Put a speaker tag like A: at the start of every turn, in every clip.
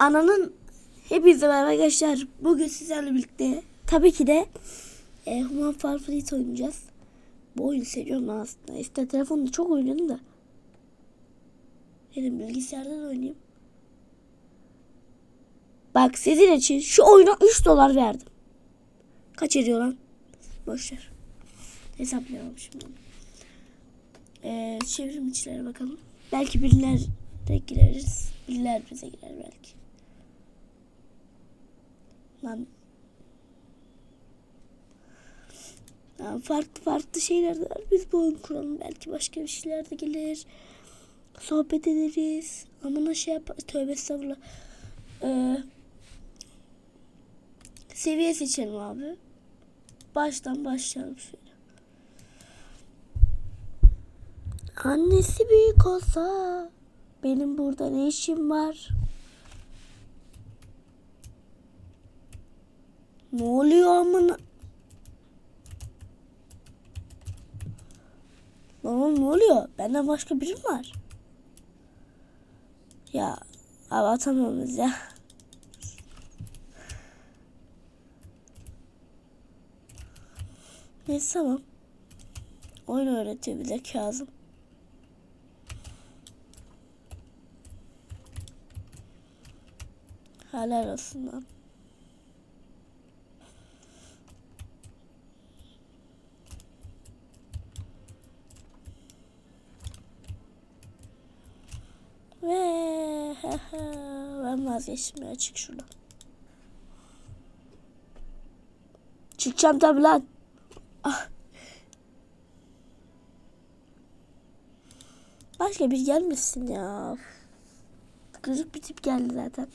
A: Ananın hepinize merhaba arkadaşlar. Bugün sizlerle birlikte tabii ki de e, Human Fall Fleet oynayacağız. Bu oyunu seviyorum aslında. İşte telefonda çok oynadım da. Dedim bilgisayardan oynayayım. Bak sizin için şu oyuna 3 dolar verdim. Kaç ediyor lan? Boşver. Hesaplayalım şimdi. Ee, çevrim içlere bakalım. Belki biriler de gireriz. Biriler bize girer belki. Lan. Ya farklı farklı şeyler de var. Biz bu oyun kuralım. Belki başka bir şeyler de gelir. Sohbet ederiz. Ama ne şey yap... Tövbe estağfurullah. Ee, seviye seçelim abi. Baştan başlayalım şöyle. Annesi büyük olsa benim burada ne işim var? Ne oluyor amına? Lan ne oluyor? Benden başka biri mi var? Ya abi atamıyoruz ya. Neyse tamam. Oyun öğretiyor bir de Kazım. Helal olsun lan. Ve ben vazgeçtim ya çık şuradan. Çıkacağım tabi lan. Ah. Başka bir gelmesin ya. Gıcık bir tip geldi zaten.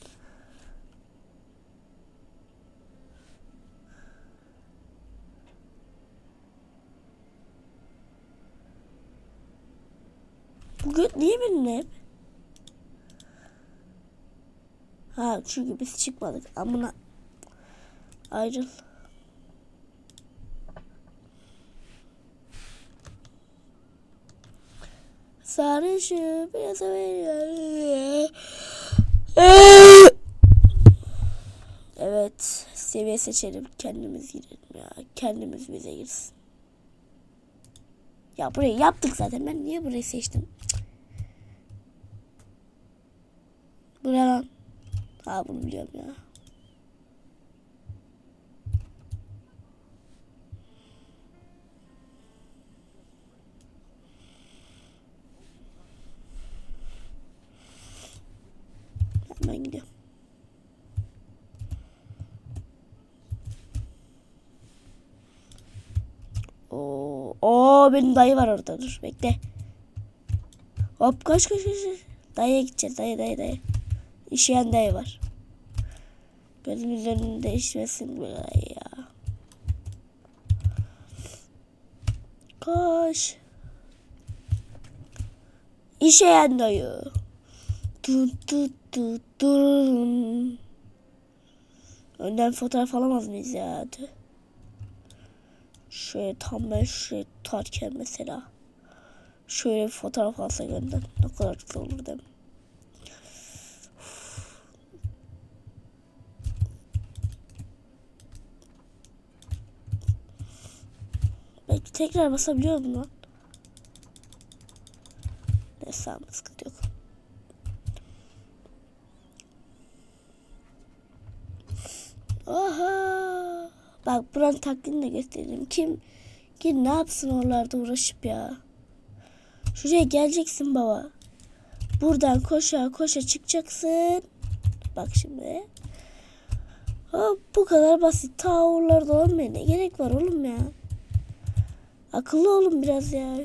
A: Bugün niye benimle? Ha çünkü biz çıkmadık. Amına ayrıl. Sarışı biraz veriyor. Evet. Seviye seçelim. Kendimiz girelim ya. Kendimiz bize girsin. Ya burayı yaptık zaten. Ben niye burayı seçtim? Bu ne lan? Ha bunu biliyorum ya. Hemen gidiyorum. Oo, oo benim dayı var orada dur bekle. Hop kaç kaç. kaç. Dayıya gideceğiz dayı dayı dayı. İşeyen dayı var. Gözümüz önünde işmesin dayı ya. Koş. İşeyen dayı. Tut tut tut durun. Önden fotoğraf alamaz mıyız ya? Şöyle tam ben şöyle tutarken mesela. Şöyle bir fotoğraf alsak önden. Ne kadar güzel olur değil mi? Belki tekrar basabiliyor mu lan? Neyse ama sıkıntı yok. Oha! Bak buranın taklidini de göstereyim. Kim kim ne yapsın oralarda uğraşıp ya. Şuraya geleceksin baba. Buradan koşa koşa çıkacaksın. Bak şimdi. Hop, bu kadar basit. Ta oralarda olmaya ne gerek var oğlum ya. Akıllı olun biraz ya.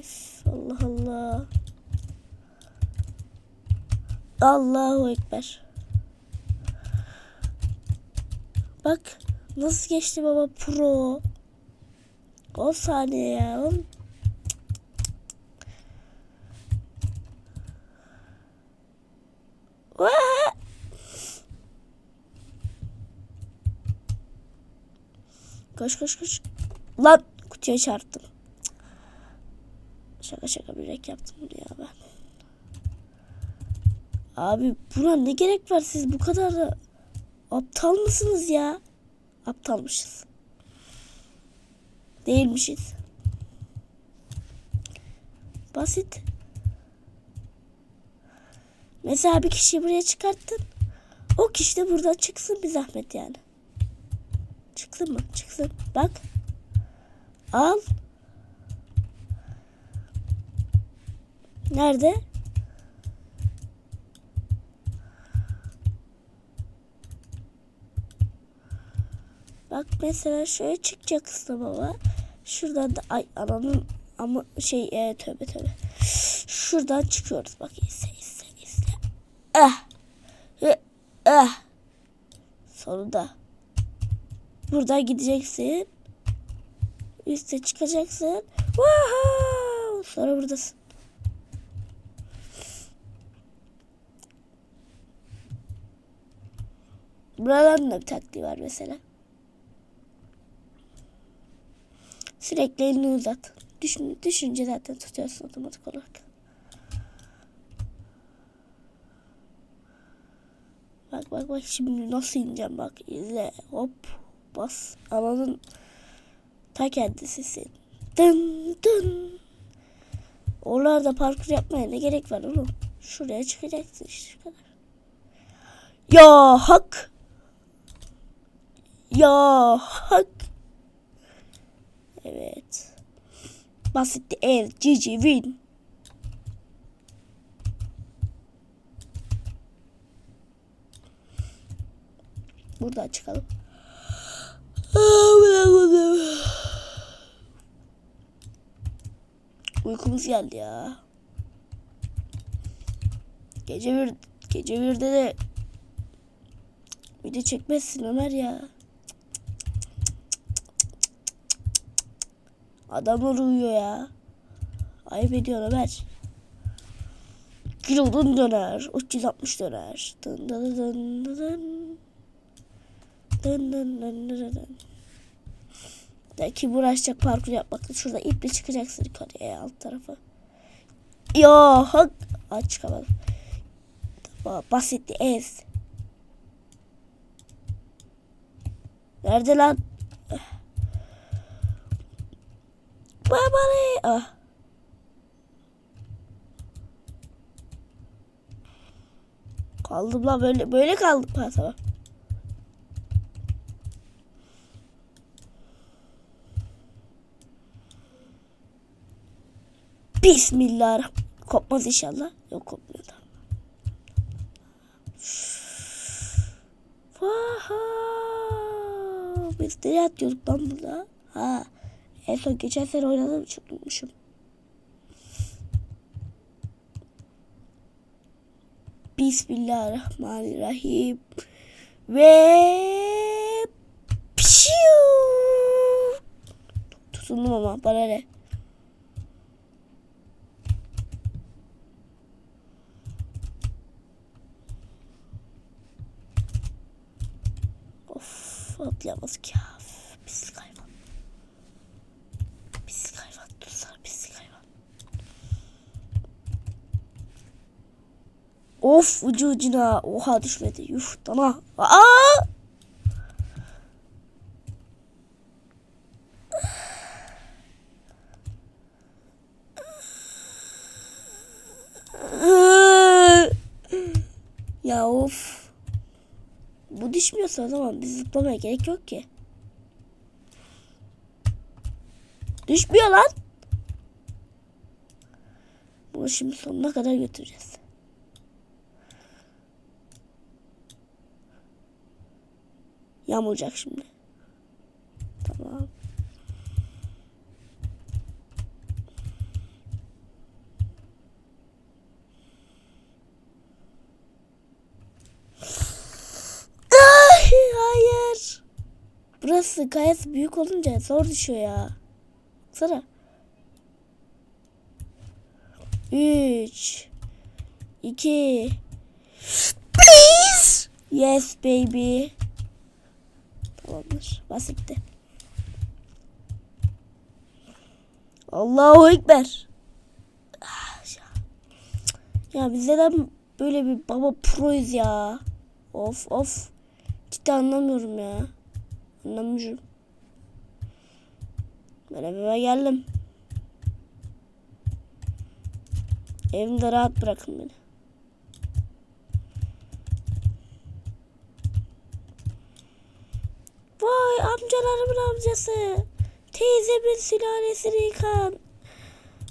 A: Allah Allah. Allahu Ekber. Bak nasıl geçti baba pro. 10 saniye ya. Koş koş koş. Lan kutuya çarptım. Şaka şaka bir rek yaptım bunu ya ben. Abi buna ne gerek var siz bu kadar da aptal mısınız ya? Aptalmışız. Değilmişiz. Basit. Mesela bir kişiyi buraya çıkarttın. O kişi de buradan çıksın bir zahmet yani. Çıksın mı? Çıksın. Bak. Al. Nerede? Bak mesela şöyle çıkacaksın baba. Şuradan da ay ananın ama şey e, tövbe tövbe. Şuradan çıkıyoruz bak izle izle izle. Ah. Ah. Sonunda. Buradan gideceksin. Üste çıkacaksın. Wow! Sonra buradasın. Buraların da bir taktiği var mesela. Sürekli elini uzat. Düşün, düşünce zaten tutuyorsun otomatik olarak. Bak bak bak şimdi nasıl ineceğim bak izle hop bas ananın ta kendisisin. Dın dın. Oralarda parkur yapmaya ne gerek var oğlum? Şuraya çıkacaksın işte kadar. Ya hak. Ya hak. Evet. Basitti ev. Cici win. Buradan çıkalım. Uykumuz geldi ya. Gece bir gece birde de video çekmezsin Ömer ya. Adamlar uyuyor ya. Ayıp ediyor Ömer. Kilodun döner. 360 döner. Dın dın dın dın dın. Dın dın dın dın dın. Kim uğraşacak parkur yapmakla şurada iple çıkacaksın yukarıya alt tarafa. Ya hak. Aç çıkamadım. Tamam basitti ez. Nerede lan? Babali. Ah. Kaldım lan böyle böyle kaldım ha tamam. Bismillah. Kopmaz inşallah. Yok kopmuyor da. Vaha. Biz nereye atıyorduk lan burada? Ha. En son geçen sene oynadım çok unutmuşum. Bismillahirrahmanirrahim. Ve Pşiu. Tutundum ama bana ne? Of atlayamadık ya. Of ucu ucuna. Oha düşmedi. Yuh dana. Aa! Ya of. Bu düşmüyorsa o zaman biz zıplamaya gerek yok ki. Düşmüyor lan. Bunu şimdi sonuna kadar götüreceğiz. Yağmuracak şimdi. Tamam. Ay, hayır. Burası kayası büyük olunca zor düşüyor ya. Baksana. Üç. iki, Please. Yes baby. Tamamdır. Basitti. Allahu Ekber. Ah, Ya biz neden böyle bir baba proyuz ya. Of of. Cidden anlamıyorum ya. Anlamıyorum. Ben evime geldim. Evimde rahat bırakın beni. Vay amcalarımın amcası. Teyzemin sülalesini yıkan.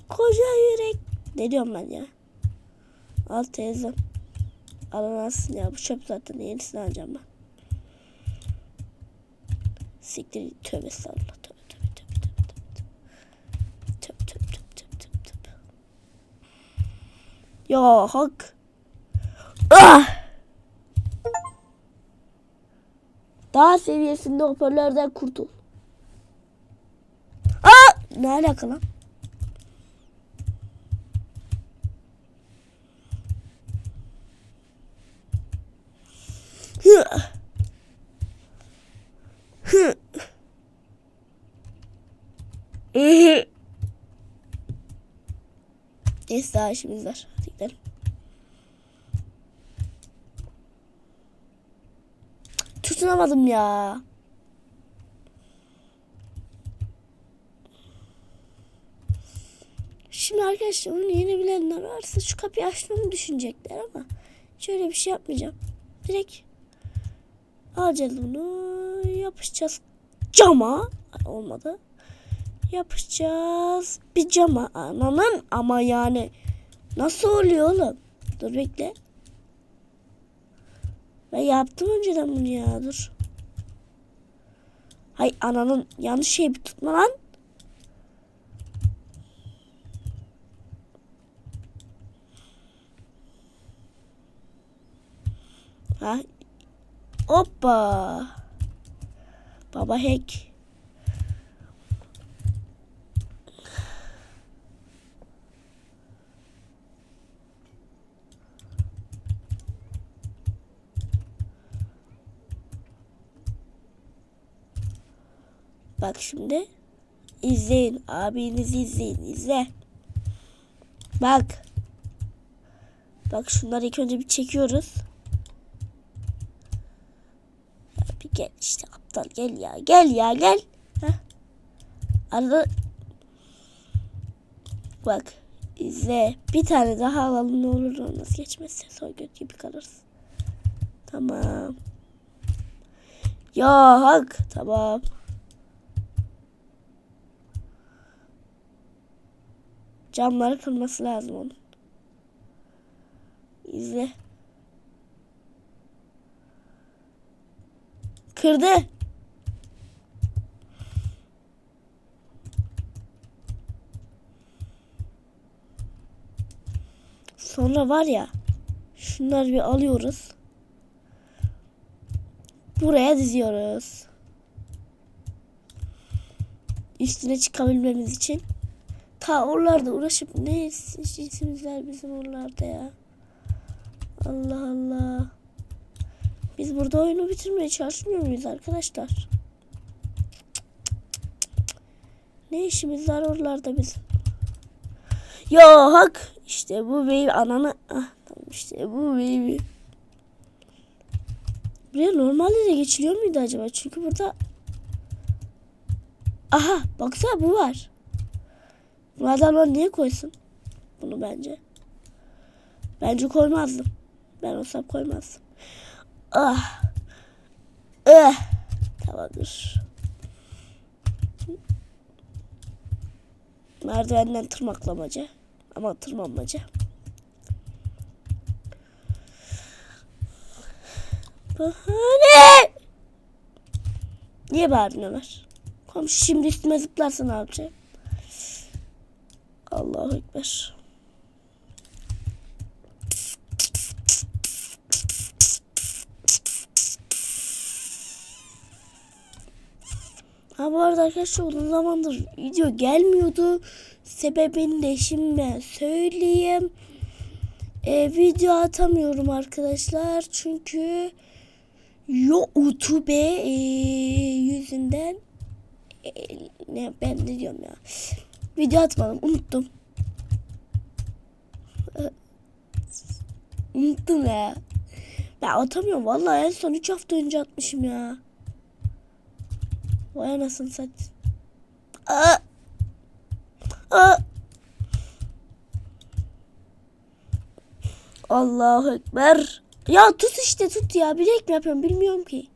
A: Koca yürek. Ne diyorum ben ya? Al teyzem. Alamazsın ya. Bu çöp zaten. Yenisini alacağım ben. Siktir. Tövbe estağfurullah. Tövbe tövbe tövbe tövbe tövbe. Tövbe tövbe tövbe tövbe. Ya hak. Ah! Daha seviyesinde hoparlörden kurtul. Aa! Ne alaka lan? Hı. Hı. Hı. Neyse daha işimiz var. Hadi gidelim. Tutunamadım ya. Şimdi arkadaşlar bunu yeni bilenler varsa şu kapıyı açmamı düşünecekler ama şöyle bir şey yapmayacağım. Direkt alacağız bunu yapışacağız cama olmadı. Yapışacağız bir cama ananın ama yani nasıl oluyor oğlum? Dur bekle. Ben yaptım önceden bunu ya dur. Hay ananın yanlış şeyi bir tutma lan. Ha. Hoppa. Baba hack. Bak şimdi. İzleyin. Abinizi izleyin. İzle. Bak. Bak şunları ilk önce bir çekiyoruz. Bir gel işte aptal gel ya. Gel ya gel. Heh. Arada bak izle. Bir tane daha alalım ne olur olmaz. Geçmezse soy göt gibi kalırız. Tamam. Ya hak. Tamam. Camları kırması lazım onun. İzle. Kırdı. Sonra var ya şunları bir alıyoruz. Buraya diziyoruz. Üstüne çıkabilmemiz için. Ta oralarda uğraşıp ne işimizler bizim oralarda ya. Allah Allah. Biz burada oyunu bitirmeye çalışmıyor muyuz arkadaşlar? Ne işimiz var oralarda bizim? Ya hak. İşte bu baby ananı. Ah, tamam işte bu baby. Buraya normalde de geçiliyor muydu acaba? Çünkü burada Aha baksana bu var. Bu adamlar niye koysun? Bunu bence. Bence koymazdım. Ben olsam koymazdım. Ah. Eh. Tamamdır. Merdivenden tırmaklamaca. Ama tırmanmaca. Bahane! Niye bağırdın Ömer? Komşu şimdi üstüme zıplarsa ne yapacağım? Allahu Ekber. Ha bu arada arkadaşlar uzun zamandır video gelmiyordu. Sebebini de şimdi söyleyeyim. Ee, video atamıyorum arkadaşlar. Çünkü YouTube e, yüzünden e, ne ben ne diyorum ya. Video atmadım unuttum. Unuttum ya. Ben atamıyorum vallahi en son 3 hafta önce atmışım ya. Vay anasını sat. Aa. Aa. Allahu Ekber. Ya tut işte tut ya. Bilek mi yapıyorum bilmiyorum ki.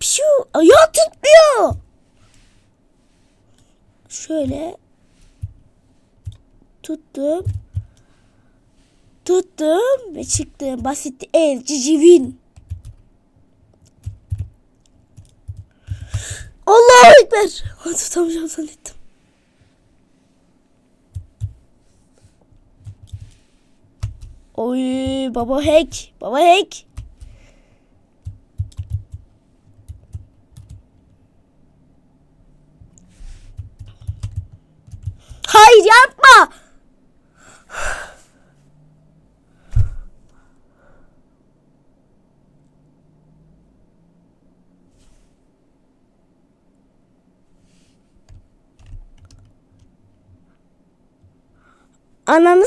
A: Pişu. Ya tutmuyor. Şöyle. Tuttum. Tuttum ve çıktım. Basit el cicivin. Allahu Ekber. Tutamayacağım zannettim. Oy baba hack. Baba hack. Hayır yapma. Ananı